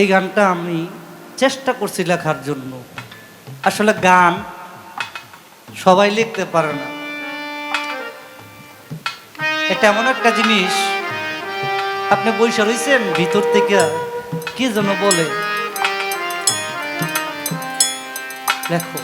এই গানটা আমি চেষ্টা করছি লেখার জন্য। আসলে গান সবাই লিখতে পারে না। এটা এমন একটা জিনিস, আপনি বৈশা রয়েছেন ভিতর থেকে, কি যেন বলে? লেখো।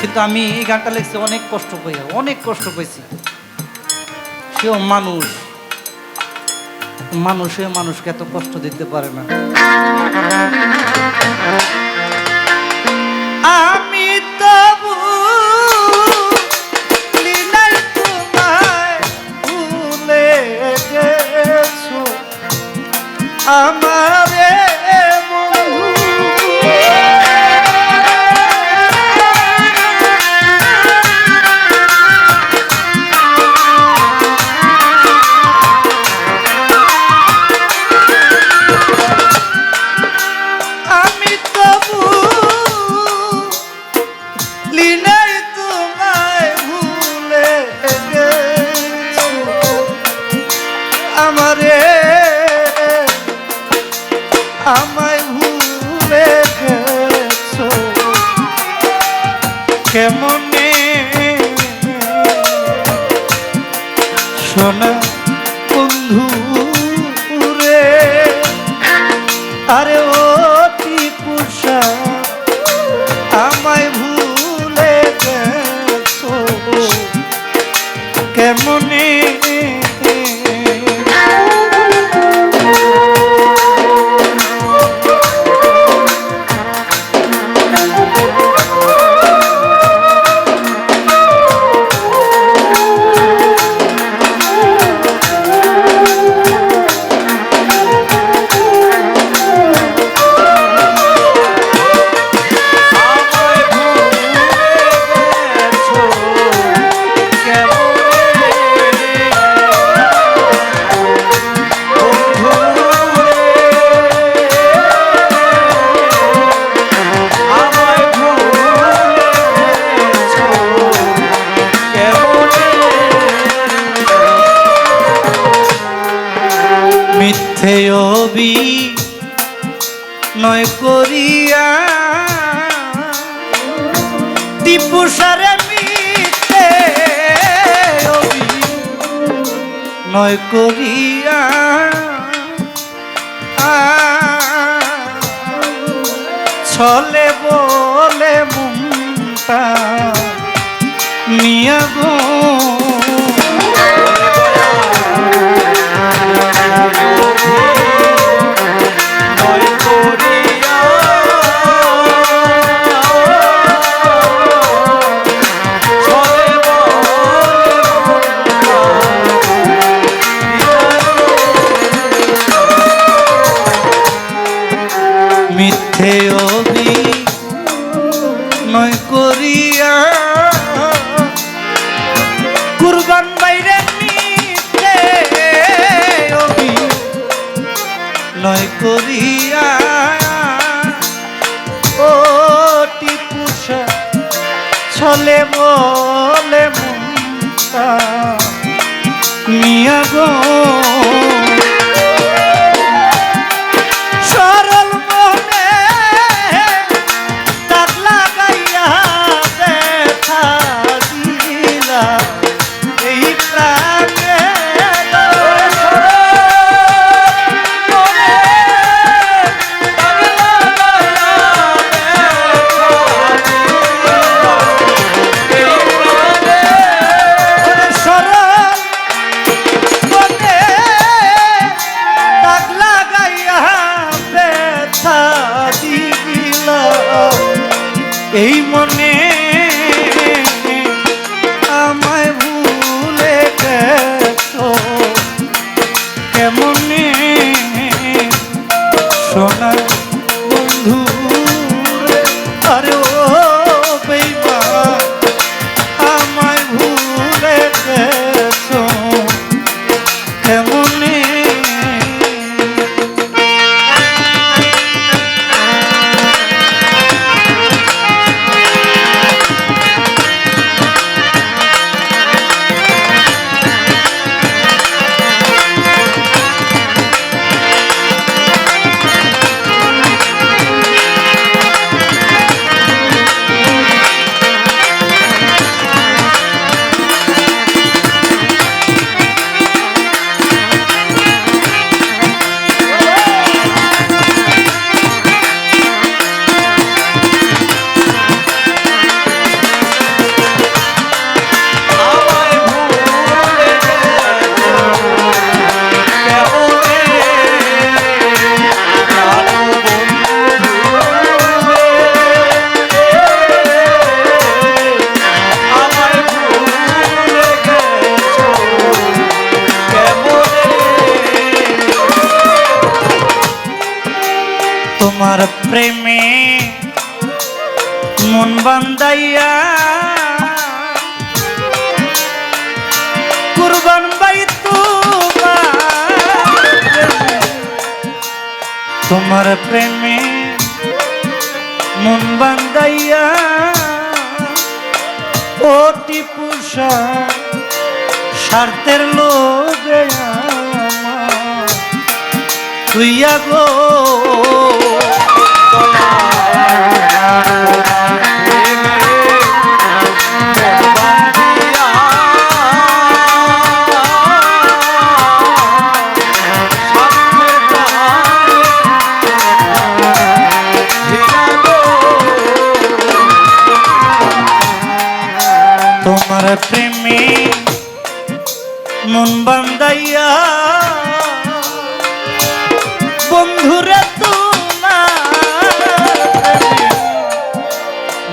কিন্তু আমি এই গানটা লিখছি অনেক কষ্ট পাইয়া, অনেক কষ্ট পাইছি। সেও মানুষ। মানুষে মানুষকে এত কষ্ট দিতে পারে না। আমি আমারে আরে ও অবি নয় করিয়া। টিপুসারে মিথ্যে অবি নয় করিয়া। ছলে বলে মুন্তা নিয়া নয় করিয়া ও টিপুষা ছলে মুন্তা মিয়া গো। এই মনে তোমার প্রেমে মন বান্দাইয়া পুষা টিপুষা স্বার্থের লোভে তুইয়া গো প্রেমে মন বান্দাইয়া। বন্ধুরে তোমার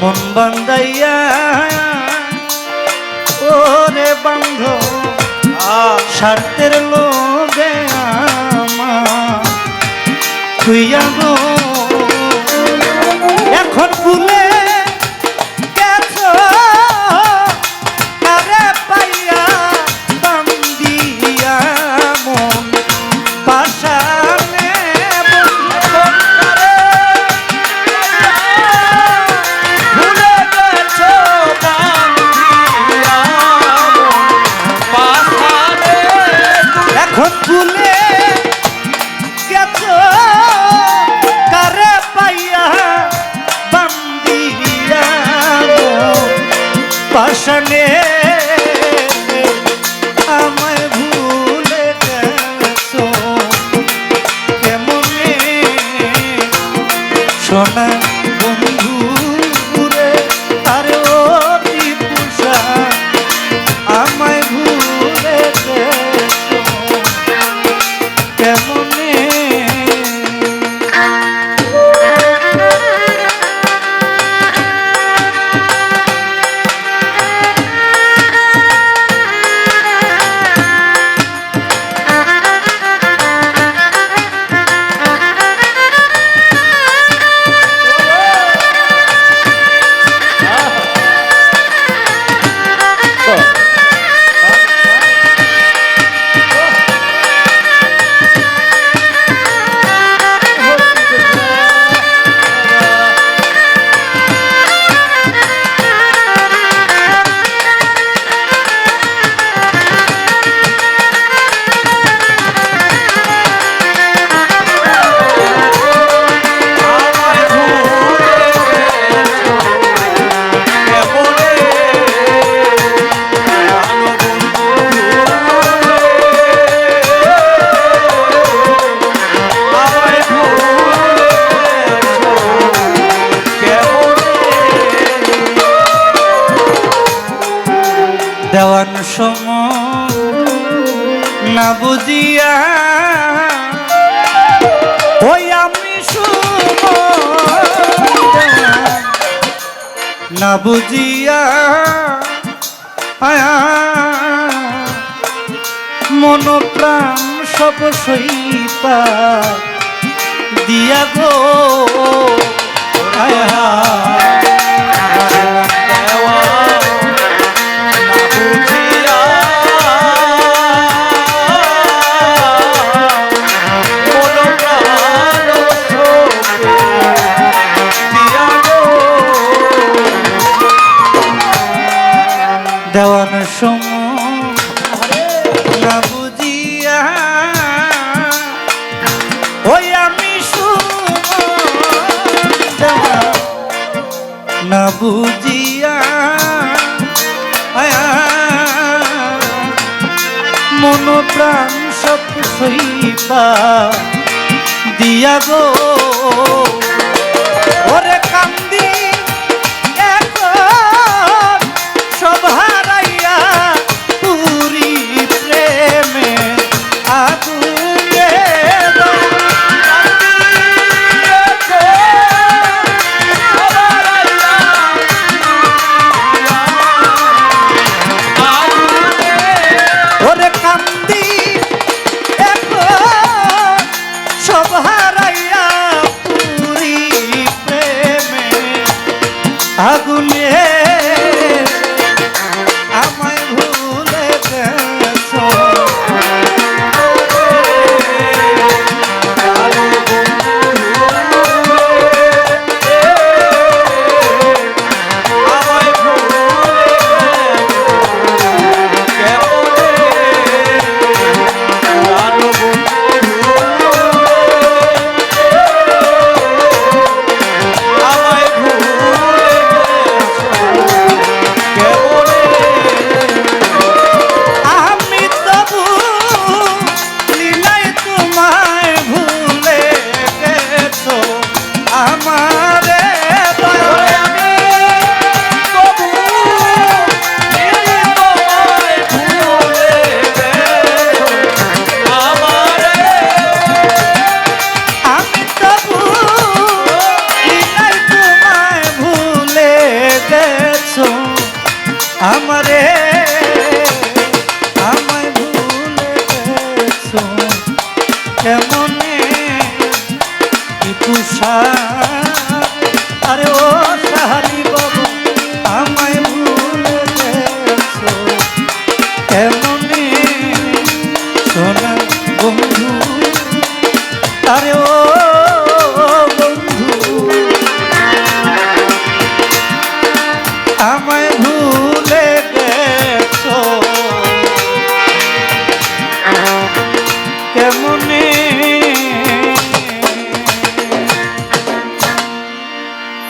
মন বান্দাইয়া। ওরে বন্ধ স্বার্থের লোভে আমার তুইয়া দেওয়ান সম না বুঝিয়া ওই আমি না বুঝিয়া আয়া মন প্রাণ সব সইপা দিয়া গো। আয়া দেওয়ান সম না বুঝিয়া ওই আমি না বুঝিয়া মন প্রাণ সব সইপা দিয়া গো। ওরে কান্দি